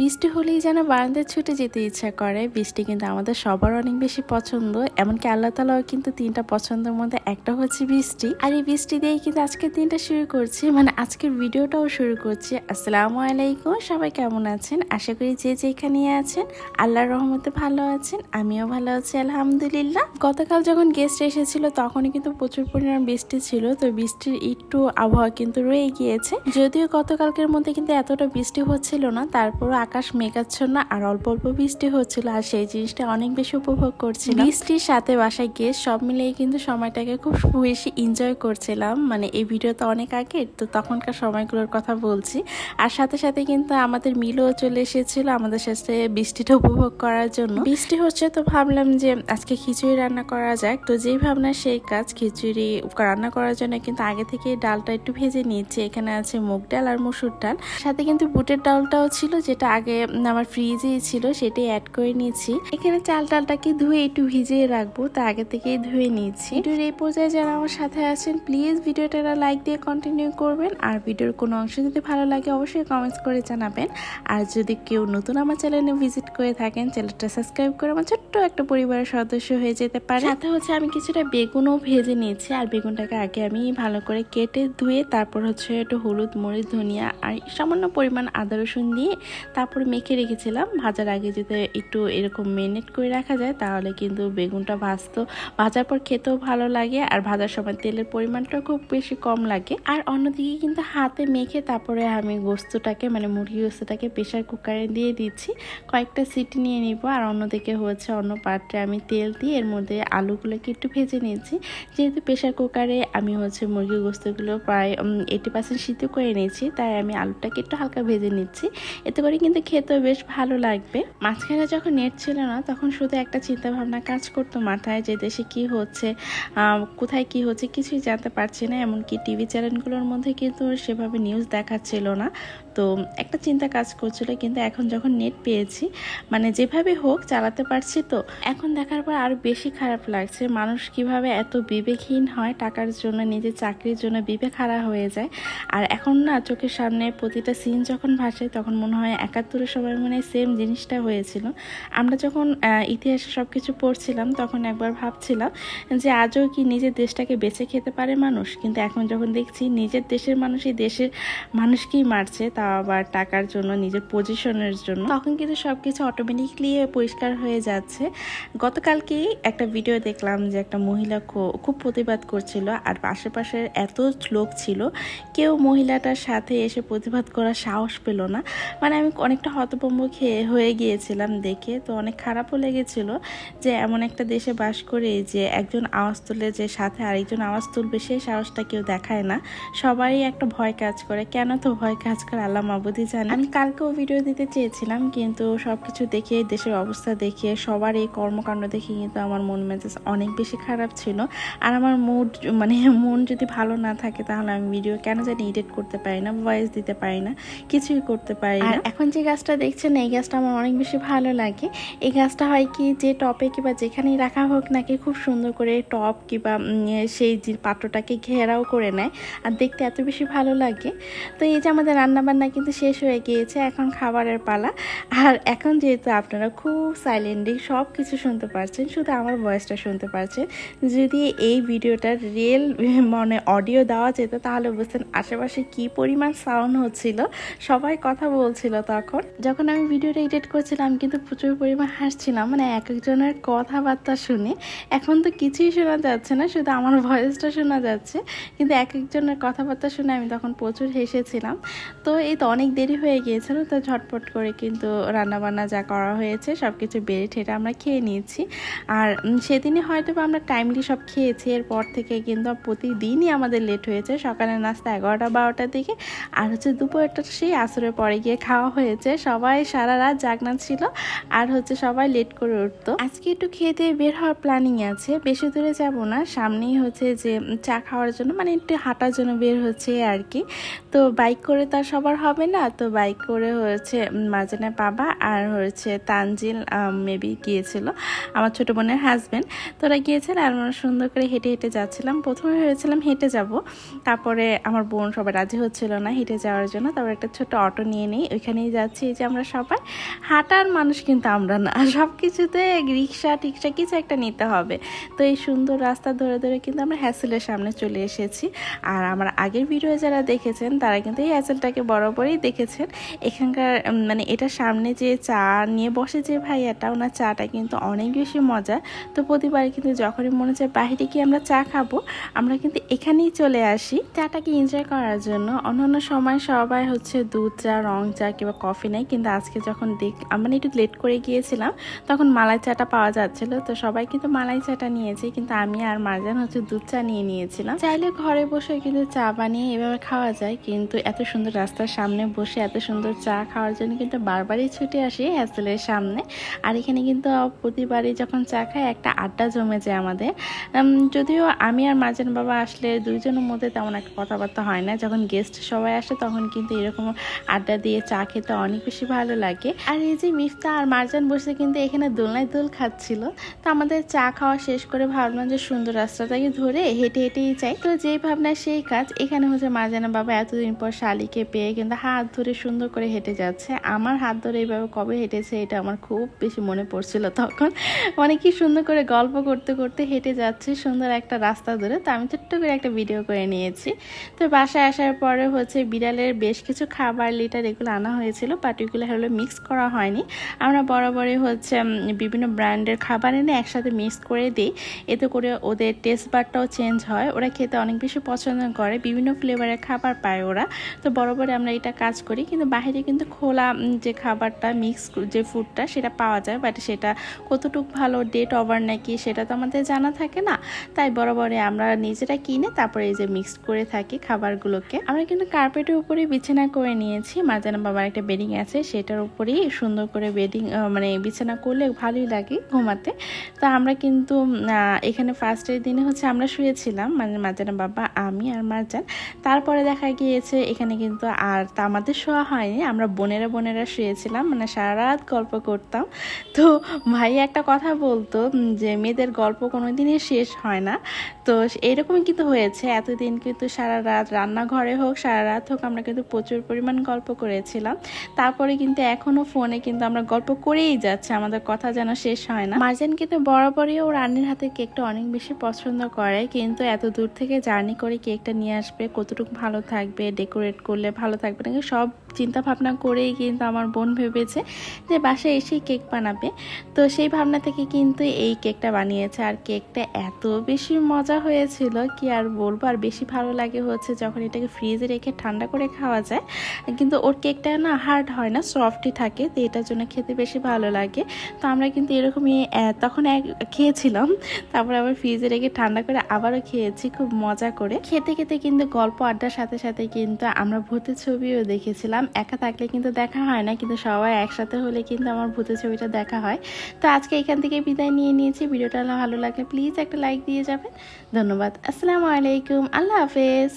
বৃষ্টি হলেই যেন বারান্দায় ছুটে যেতে ইচ্ছা করে। বৃষ্টি কিন্তু আমাদের সবার অনেক বেশি পছন্দ। এমনকি আল্লাহ তালাও কিন্তু তিনটা পছন্দের মধ্যে একটা হচ্ছে বৃষ্টি। আর এই বৃষ্টি দিয়েই কিন্তু আজকের দিনটা শুরু করছি। মানে আজকের ভিডিওটাও শুরু করছি। আসসালামু আলাইকুম, সবাই কেমন আছেন? আশা করি যে যেখানে আছেন, আল্লাহর রহমতে ভালো আছেন, আমিও ভালো আছি, আলহামদুলিল্লাহ। গতকাল যখন গেস্ট এসেছিল, তখনই কিন্তু প্রচুর পরিমাণ বৃষ্টি ছিল। তো বৃষ্টির একটু আবহাওয়া কিন্তু রয়ে গিয়েছে। যদিও গতকালকের মধ্যে কিন্তু এতটা বৃষ্টি হচ্ছিল না, তারপরও আকাশ মেঘাচ্ছন্ন আর অল্প অল্প বৃষ্টি হচ্ছিল আর সেই জিনিসটা অনেক বেশি উপভোগ করছিলাম। বৃষ্টির সাথে বাসায় গিয়ে সব মিলিয়ে কিন্তু সময়টাকে খুব বেশি এনজয় করছিলাম। মানে এই ভিডিওটা অনেক আগে তো তখনকার সময়গুলোর কথা বলছি। আর সাথে সাথে কিন্তু আমাদের মিলও চলে এসেছিল আমাদের সাথে বৃষ্টিটা উপভোগ করার জন্য। বৃষ্টি হচ্ছে তো ভাবলাম যে আজকে খিচুড়ি রান্না করা যাক। তো যেই ভাবনা সেই কাজ খিচুড়ি রান্না করার জন্য কিন্তু আগে থেকে ডালটা একটু ভেজে নিয়েছি। এখানে আছে মুগ ডাল আর মসুর ডাল। সাথে কিন্তু বুটের ডালটাও ছিল যেটা আগে আমার ফ্রিজেই ছিল, সেটাই অ্যাড করে নিয়েছি। এখানে চাল ডালটাকে ধুয়ে একটু ভিজিয়ে রাখব, তা আগে থেকেই ধুয়ে নিয়েছি। ভিডিওর এই পর্যায়ে যারা আমার সাথে আছেন প্লিজ ভিডিওটা লাইক দিয়ে কন্টিনিউ করবেন। আর ভিডিওর কোনো অংশ যদি ভালো লাগে, অবশ্যই কমেন্টস করে জানাবেন। আর যদি কেউ নতুন আমার চ্যানেলে ভিজিট করে থাকেন চ্যানেলটা সাবস্ক্রাইব করে আমার ছোট্ট একটা পরিবারের সদস্য হয়ে যেতে পারে। সাথে হচ্ছে আমি কিছুটা বেগুনও ভেজে নিয়েছি, আর বেগুনটাকে আগে আমি ভালো করে কেটে ধুয়ে, তারপর হচ্ছে একটু হলুদ, মরিচ, ধনিয়া, আর সামান্য পরিমাণ আদা, রসুন দিয়ে তারপর মেখে রেখেছিলাম। ভাজার আগে যদি একটু এরকম মেরিনেট করে রাখা যায়, তাহলে কিন্তু বেগুনটা ভাজতো ভাজার পর খেতেও ভালো লাগে। আর ভাজার সময় তেলের পরিমাণটাও খুব বেশি কম লাগে। আর অন্যদিকে কিন্তু হাতে মেখে তারপরে আমি গোস্তটাকে মানে মুরগি গোস্তটাকে প্রেশার কুকারে দিয়ে দিচ্ছি। কয়েকটা সিটি নিয়ে নিব। আর অন্যদিকে হচ্ছে অন্য পাত্রে আমি তেল দিয়ে এর মধ্যে আলুগুলোকে একটু ভেজে নিয়েছি যেহেতু প্রেশার কুকারে আমি হচ্ছে মুরগি গোস্তগুলো প্রায় এইটি পার্সেন্ট সিদ্ধ করে নিয়েছি। তাই আমি আলুটাকে একটু হালকা ভেজে নিচ্ছি। এতে করে কিন্তু খেতেও বেশ ভালো লাগবে। মাঝখানে যখন নেট ছিল না, তখন শুধু একটা চিন্তা ভাবনা কাজ করতো মাথায় যে দেশে কি হচ্ছে কোথায় কি হচ্ছে কিছুই জানতে পারছি না। এমনকি টিভি চ্যানেলগুলোর মধ্যে কিন্তু সেভাবে নিউজ দেখাচ্ছিল না। তো একটা চিন্তা কাজ করছিল, কিন্তু এখন যখন নেট পেয়েছি মানে যেভাবে হোক চালাতে পারছি তো। এখন দেখার পর আরও বেশি খারাপ লাগছে, মানুষ কীভাবে এত বিবেকহীন হয়, টাকার জন্য, নিজের চাকরির জন্য বিবেক হারা হয়ে যায়। আর এখন না চোখের সামনে প্রতিটা সিন যখন ভাসে, তখন মনে হয় একাত্তরের সময় মনে হয় সেম জিনিসটা হয়েছিল। আমরা যখন ইতিহাসে সব কিছু পড়ছিলাম, তখন একবার ভাবছিলাম যে আজও কি নিজের দেশটাকে বেঁচে খেতে পারে মানুষ? কিন্তু এখন যখন দেখছি, নিজের দেশের মানুষই দেশের মানুষকেই মারছে তা আবার টাকার জন্য, নিজের পজিশনের জন্য। তখন কিন্তু সব কিছু অটোমেটিকলি পরিষ্কার হয়ে যাচ্ছে। গতকালকেই একটা ভিডিও দেখলাম যে একটা মহিলা খুব প্রতিবাদ করছিল আর আশেপাশের এত লোক ছিল, কেউ মহিলাটার সাথে এসে প্রতিবাদ করার সাহস পেল না। মানে আমি অনেকটা হতভম্ব খেয়ে হয়ে গিয়েছিলাম দেখে। তো অনেক খারাপও লেগেছিল যে এমন একটা দেশে বাস করে যে একজন আওয়াজ তুলে যে সাথে আরেকজন আওয়াজ তুলবে সেই সাহসটা কেউ দেখায় না। সবারই একটা ভয় কাজ করে। কেন তো ভয় কাজ করে? আল্লাহ মাবুদি জানে। আমি কালকেও ভিডিও দিতে চেয়েছিলাম কিন্তু সব কিছু দেখে দেশের অবস্থা দেখে সবার এই কর্মকাণ্ড দেখে কিন্তু আমার মন মেজাজ অনেক বেশি খারাপ ছিল। আর আমার মুড মানে মন যদি ভালো না থাকে তাহলে আমি ভিডিও কেন জানি এডিট করতে পারি না ভয়েস দিতে পারি না কিছুই করতে পারি না। এখন যে গাছটা দেখছেন এই গাছটা আমার অনেক বেশি ভালো লাগে। এই গাছটা হয় কি যে টপে কিংবা যেখানেই রাখা হোক নাকি খুব সুন্দর করে টপ কিংবা সেই যে পাত্রটাকে ঘেরাও করে নেয় আর দেখতে এত বেশি ভালো লাগে। তো এই যে আমাদের রান্নাবান্না কিন্তু শেষ হয়ে গিয়েছে এখন খাবারের পালা। আর এখন যেহেতু আপনারা খুব সাইলেন্টলি সব কিছু শুনতে পারছেন, শুধু আমার ভয়েসটা শুনতে পারছেন, যদি এই ভিডিওটার রিয়েল মানে অডিও দেওয়া যেত তাহলে বুঝতেন আশেপাশে কি পরিমাণ সাউন্ড হচ্ছিল। সবাই কথা বলছিল তখন। যখন আমি ভিডিওটা এডিট করছিলাম কিন্তু প্রচুর পরিমাণ হাসছিলাম মানে এক একজনের কথাবার্তা শুনে। এখন তো কিছুই শোনা যাচ্ছে না, শুধু আমার ভয়েসটা শোনা যাচ্ছে। কিন্তু এক একজনের কথাবার্তা শুনে আমি তখন প্রচুর হেসেছিলাম। তো এই তো অনেক দেরি হয়ে গিয়েছিল, তো ঝটপট করে কিন্তু রান্নাবান্না যা করা হয়েছে সব কিছু বেড়ে ঠেটে আমরা খেয়ে নিয়েছি। আর সেদিনই হয়তো আমরা টাইমলি সব খেয়েছি, এরপর থেকে কিন্তু প্রতিদিনই আমাদের লেট হয়েছে সকালের নাস্তা এগারোটা বারোটার দিকে। আর হচ্ছে দুপুরটা সেই আসরের পরে গিয়ে খাওয়া হয়েছে, সবাই সারা রাত জাগনা ছিল, আর হচ্ছে সবাই লেট করে উঠতো। আজকে একটু খেতে বের হওয়ার প্ল্যানিং আছে, বেশি দূরে যাব না, সামনেই হচ্ছে যে চা খাওয়ার জন্য মানে একটু হাঁটার জন্য বের হচ্ছে আর কি। তো বাইক করে তার সবার হবে না? তো বাইক করে হয়েছে মার্জানের বাবা আর হয়েছে তানজিল মেবি গিয়েছিল, আমার ছোট বোনের হাজবেন্ড তোরা গিয়েছিল আর আমরা সুন্দর করে হেঁটে হেঁটে যাচ্ছিলাম। প্রথমে ভেবেছিলাম হেঁটে যাব, তারপরে আমার বোন সবাই রাজি হচ্ছিল না হেঁটে যাওয়ার জন্য। তারপর একটা ছোট অটো নিয়ে নিই, ওইখানেই যাচ্ছি এই যে আমরা সবাই। হাঁটার মানুষ কিন্তু আমরা না সব কিছুতে রিক্সা, টিক্সা কিছু একটা নিতে হবে। তো এই সুন্দর রাস্তা ধরে ধরে কিন্তু আমরা হ্যাসেলের সামনে চলে এসেছি। আর আমার আগের ভিডিও যারা দেখেছেন, তারা কিন্তু এই হ্যাসেলটাকে বরাবরই দেখেছেন। এখানকার মানে এটা সামনে যে চা নিয়ে বসে যে ভাইয়াটা, ওনার চাটা কিন্তু অনেক বেশি মজা তো প্রতিবার কিন্তু যখনই মনে চায় বাইরে গিয়ে আমরা চা খাব? আমরা কিন্তু এখানেই চলে আসি। চাটাকে এনজয় করার জন্য অন্যান্য সময় সবাই হচ্ছে দুধ চা, রং চা কিংবা কফি নেয়। কিন্তু আজকে যখন দেখ আমরা একটু লেট করে গিয়েছিলাম, তখন মালাই চাটা পাওয়া যাচ্ছিল। তো সবাই কিন্তু মালাই চাটা নিয়েছে। কিন্তু আমি আর মারজান হচ্ছে দুধ চা নিয়ে নিয়েছিলাম। চাইলে ঘরে বসে কিন্তু চা বানিয়ে এভাবে খাওয়া যায়। কিন্তু এত সুন্দর রাস্তার সামনে বসে এত সুন্দর চা খাওয়ার জন্য কিন্তু বারবারই ছুটে আসি হ্যাসেলের সামনে। আর এখানে কিন্তু প্রতিবারই যখন চা খাই, একটা আড্ডা জমে যায় আমাদের। যদিও আমি আর মার্জান বাবা আসলে দুইজনের মধ্যে তেমন একটা কথাবার্তা হয় না। যখন গেস্ট সবাই আসে, তখন কিন্তু এরকম আড্ডা দিয়ে চা খেতে অনেক বেশি ভালো লাগে। আর এই যে মিফতা আর মার্জান বসে কিন্তু এখানে দোলনায় দোল খাচ্ছিল। তো আমাদের চা খাওয়া শেষ করে ভাবলাম যে সুন্দর রাস্তাটাকে ধরে হেঁটে হেঁটেই চাই তো যেই ভাবনা সেই কাজ, এখানে হচ্ছে মার্জানা বাবা এতদিন পর শালিকে পেয়ে কিন্তু হাত ধরে সুন্দর করে হেঁটে যাচ্ছে। আমার হাত ধরে এইভাবে কবে হেঁটেছে এটা আমার খুব বেশি মনে পড়ছিল তখন। অনেকই সুন্দর করে গল্প করতে করতে হেঁটে যাচ্ছে সুন্দর একটা রাস্তা ধরে। তো আমি ছোট্ট করে একটা ভিডিও করে নিয়েছি। তো বাসায় আসার পরে হচ্ছে বিড়ালের বেশ কিছু খাবার লিটার এগুলো আনা হয়েছিল পার্টিকুলার হলো মিক্স করা হয়নি। আমরা বরাবরই হচ্ছে বিভিন্ন ব্র্যান্ডের খাবার এনে একসাথে মিক্স করে দিই। এতে করে ওদের টেস্ট বারটাও চেঞ্জ হয়। ওরা খেতে অনেক বেশি পছন্দ করে। বিভিন্ন ফ্লেভারের খাবার পায় ওরা। তো বরাবরই আমরা এটা কাজ করি, কিন্তু বাইরে কিন্তু খোলা যে খাবারটা মিক্স যে ফুডটা সেটা পাওয়া যায় বাট সেটা কতটুকু ভালো ডেট ওভার নাকি সেটা তো আমাদের জানা থাকে না। তাই বরাবরই আমরা নিজেরা কিনে তারপরে এই যে মিক্স করে থাকি খাবারগুলোকে। আমরা কিন্তু কার্পেটের উপরে বিছানা করে নিয়েছি মাজানা বাবার একটা বেডিং আছে, সেটার উপরেই সুন্দর করে বেডিং মানে বিছানা করলে ভালোই লাগে ঘুমাতে। তো আমরা কিন্তু এখানে ফার্স্টের দিনে হচ্ছে আমরা শুয়েছিলাম মানে মাজানা বাবা, আমি আর মারজান তারপরে দেখা গিয়েছে এখানে কিন্তু আর তা আমাদের শোয়া হয়নি। আমরা বোনেরা বোনেরা শুয়েছিলাম মানে সারা রাত গল্প করতাম। তো ভাই একটা কথা বলতো যে মেয়েদের গল্প কোনো দিনই শেষ হয় না। তো এরকমই কিন্তু হয়েছে। এতদিন কিন্তু সারা রাত রান্নাঘরে হোক, সারা রাত হোক আমরা কিন্তু প্রচুর পরিমাণ গল্প করেছিলাম। তারপরে কিন্তু এখনও ফোনে কিন্তু আমরা গল্প করেই যাচ্ছি, আমাদের কথা যেন শেষ হয় না। মার্জান কিন্তু বরাবরই ও রান্নির হাতে কেকটা অনেক বেশি পছন্দ করে, কিন্তু এত দূর থেকে জার্নি করে কেকটা নিয়ে আসবে, কতটুকু ভালো থাকবে, ডেকোরেট করলে ভালো থাকবে নাকি সব চিন্তা ভাবনা করেই কিন্তু আমার বোন ভেবেছে যে বাসায় এসেই কেক বানাবে। তো সেই ভাবনা থেকে কিন্তু এই কেকটা বানিয়েছে। আর কেকটা এত বেশি মজা হয়েছিল কি আর বলব? আর বেশি ভালো লাগে হচ্ছে যখন এটাকে ফ্রিজে রেখে ঠান্ডা করে খাওয়া যায়। কিন্তু ওর কেকটা না হার্ড হয় না, সফটই থাকে, তো এটার জন্য খেতে বেশি ভালো লাগে। তো আমরা কিন্তু এরকমই তখন খেয়েছিলাম। তারপর আবার ফ্রিজে রেখে ঠান্ডা করে আবারও খেয়েছি, খুব মজা করে। খেতে খেতে কিন্তু গল্প আড্ডার সাথে সাথে কিন্তু আমরা ভূতের ছবিও দেখেছিলাম। একা থাকলে কিন্তু দেখা হয় না, কিন্তু সবাই একসাথে হলে কিন্তু আমার ভূতের ছবিটা দেখা হয়। তো আজকে এখান থেকে বিদায় নিয়ে নিয়েছি। ভিডিওটা ভালো লাগলে প্লিজ একটা লাইক দিয়ে যাবেন। ধন্যবাদ। আসসালামু আলাইকুম। আল্লাহ হাফেজ।